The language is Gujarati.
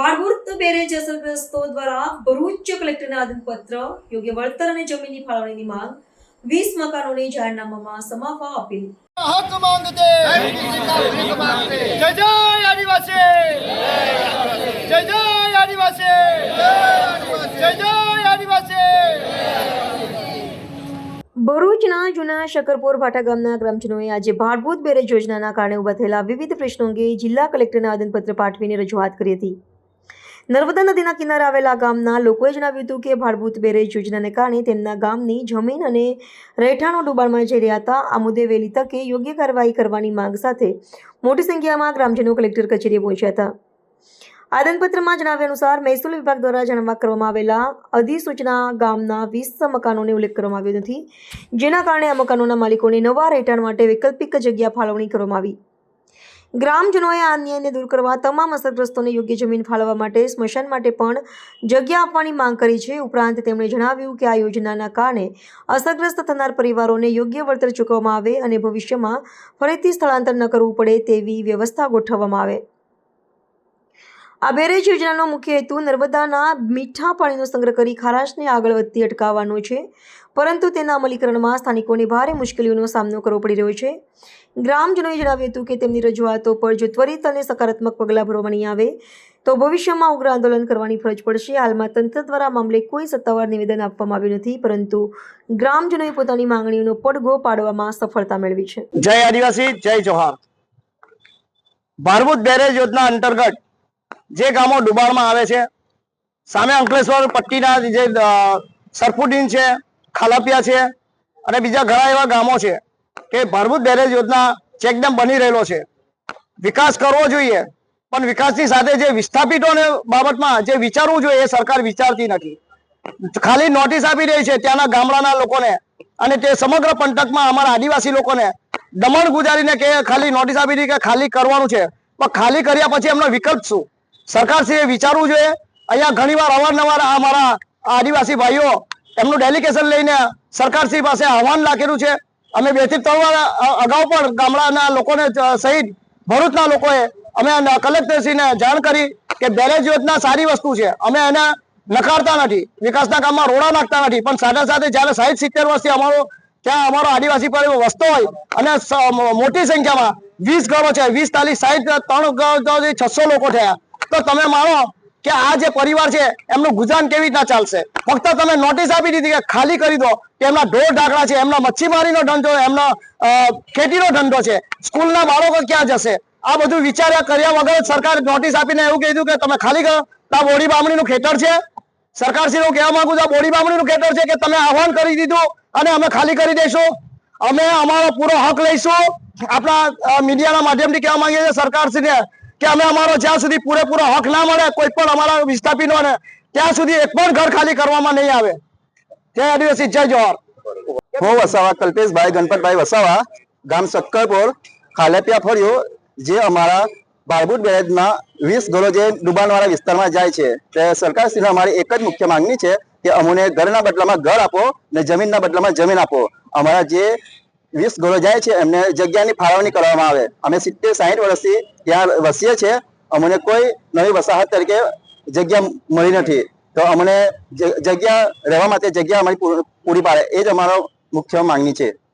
વાળભૂત બેરેજ અસરગ્રસ્તો દ્વારા ભરૂચ કલેક્ટરના આદમપત્ર યોગ્ય વળતર અને જમીનની ફાળવણીની માંગ વીસ મકાનોને જાહેરનામામાં સમાવવા અપીલ. હક માંગતે. જય જય આદિવાસી. જય જય આદિવાસી. જય જય ભરૂચના જૂના શકરપોર ભાટા ગામના ગ્રામજનોએ આજે ભારભૂત બેરેજ યોજનાના કારણે ઊભા થયેલા વિવિધ પ્રશ્નો અંગે જિલ્લા કલેક્ટરના આદનપત્ર પાઠવીને રજૂઆત કરી હતી. નર્મદા નદીના કિનારે આવેલા ગામના લોકોએ જણાવ્યું હતું કે ભાડભૂત બેરેજ યોજનાને કારણે તેમના ગામની જમીન અને રહેઠાણો ડુબાણમાં જઈ રહ્યા હતા. આ મુદ્દે વહેલી તકે યોગ્ય કાર્યવાહી કરવાની માંગ સાથે મોટી સંખ્યામાં ગ્રામજનો કલેક્ટર કચેરીએ પહોંચ્યા હતા. આદનપત્રમાં જણાવ્યા અનુસાર મહેસૂલ વિભાગ દ્વારા જાણવા કરવામાં આવેલા અધિસૂચના ગામના વીસ મકાનોને ઉલ્લેખ કરવામાં આવ્યો નથી, જેના કારણે આ મકાનોના માલિકોને નવા રહેઠાણ માટે વૈકલ્પિક જગ્યા ફાળવણી કરવામાં આવી. ગ્રામજનોએ આ અન્યાયને દૂર કરવા તમામ અસરગ્રસ્તોને યોગ્ય જમીન ફાળવવા માટે, સ્મશાન માટે પણ જગ્યા આપવાની માંગ કરી છે. ઉપરાંત તેમણે જણાવ્યું કે આ યોજનાના કારણે અસરગ્રસ્ત થનાર પરિવારોને યોગ્ય વળતર ચૂકવવામાં આવે અને ભવિષ્યમાં ફરીથી સ્થળાંતર ન કરવું પડે તેવી વ્યવસ્થા ગોઠવવામાં આવે. આ બેરેજ યોજનાનો મુખ્ય હેતુ નર્મદાના મીઠા પાણીનો સંગ્રહ કરી ખારાશને આગળ વધતી અટકાવવાનો છે. પરંતુ તેના અમલીકરણમાં સ્થાનિકોને ભારે મુશ્કેલીઓનો સામનો કરવો પડી રહ્યો છે. ગ્રામજનોએ જણાવ્યું હતું કે તેમની રજૂઆતો પર જો ત્વરિત અને સકારાત્મક પગલાં ભરવામાં નહીં આવે, તો ભવિષ્યમાં ઉગ્ર આંદોલન કરવાની ફરજ પડશે. હાલમાં તંત્ર દ્વારા મામલે કોઈ સત્તાવાર નિવેદન આપવામાં આવ્યું નથી, પરંતુ ગ્રામજનોએ પોતાની માંગણીઓનો પડઘો પાડવામાં સફળતા મેળવી છે. જય આદિવાસી, જય જોહાર ભારભૂત બેરેજ યોજના અંતર્ગત જે ગામો ડુબાણમાં આવે છે. સામે અંકલેશ્વર પટ્ટીના જે અ, છે ખાલાપિયા છે અને બીજા ઘણા એવા ગામો છે કે ભરભૂત બેરેજ યોજના ચેકડેમ બની રહેલો છે. વિકાસ કરવો જોઈએ પણ વિકાસની સાથે જે વિસ્થાપિતોને બાબતમાં જે વિચારવું જોઈએ એ સરકાર વિચારતી નથી. ખાલી નોટિસ આપી રહી છે ત્યાંના ગામડાના લોકોને અને તે સમગ્ર પંથકમાં અમારા આદિવાસી લોકોને. દમણ ગુજારીને કે ખાલી નોટિસ આપી દીધી કે ખાલી કરવાનું છે. પણ ખાલી કર્યા પછી એમનો વિકલ્પ શું? સરકારશ્રીએ વિચારવું જોઈએ. અહીંયા ઘણીવાર અવારનવાર આ અમારા આદિવાસી ભાઈઓ એમનું ડેલિગેશન લઈને સરકારશ્રી પાસે આહવાન રાખેલું છે. અમે બેથી ત્રણ વાર અગાઉ પણ ગામડાના લોકોને સહિત ભરૂચના લોકોએ અમે કલેક્ટરશ્રીને જાણ કરી કે બેરેજ યોજના સારી વસ્તુ છે. અમે એને નકારતા નથી. વિકાસના કામમાં રોડા નાખતા નથી. પણ સાથે સાથે જ્યારે સાહીઠ સિત્તેર વર્ષથી અમારો, ત્યાં અમારો આદિવાસી પરિવાર વસતો હોય અને મોટી સંખ્યામાં વીસ ઘરો છે. વીસ તાલીસ સાહીઠ, ત્રણ છસો લોકો થયા. તો તમે માનો કે આ જે પરિવાર છે, એમનું ગુજરાન કેવી રીતના ચાલશે? ફક્ત તમે નોટિસ આપી દીધી કે ખાલી કરી દો કે એમના ઢોર ઢાકડા છે, એમના મચ્છીમારીનો ધંધો, એમનો ખેતીનો ધંધો છે, સ્કૂલના બાળકો ક્યાં જશે? આ બધું વિચાર્યા કર્યા વગર સરકાર નોટિસ આપીને એવું કીધું કે તમે ખાલી કરો. આ બોડી બામણીનું ખેતર છે? સરકારશ્રી હું કહેવા માંગુ છું, આ બોડી બામણીનું ખેતર છે કે તમે આહવાન કરી દીધું અને અમે ખાલી કરી દઈશું અમે અમારો પૂરો હક લઈશું? આપણા મીડિયાના માધ્યમથી કહેવા માંગીએ છીએ સરકારશ્રીને કે અમે અમારો જ્યાં સુધી પૂરેપૂરો હક ના મળે, કોઈ પણ અમારા વિસ્થાપિતોને, ત્યાં સુધી એક પણ ઘર ખાલી કરવામાં નહીં આવે. જય આદિવાસી, જય જોહર. હું વસાવા, કલ્પેશભાઈ, ગણપતભાઈ વસાવા, ગામ સક્કરપુર, ખાલેપિયા ફર્યો જે અમારા બાળબુટ બેરેજના વીસ ઘરો જે ડુબાણવાળા વિસ્તારમાં જાય છે. તે સરકારશ્રીને અમારી એક જ મુખ્ય માંગણી છે કે અમને ઘરના બદલામાં ઘર આપો ને જમીનના બદલામાં જમીન આપો. અમારા જે વીસ ઘરો જાય છે, એમને જગ્યાની ફાળવણી કરવામાં આવે. અમે સિત્તેર સાહીઠ વર્ષથી ત્યાં વસીએ છીએ. અમને કોઈ નવી વસાહત તરીકે જગ્યા મળી નથી. તો અમને જગ્યા રહેવા માટે જગ્યા અમારી પૂરી પાડે. એ જ અમારો મુખ્ય માંગણી છે.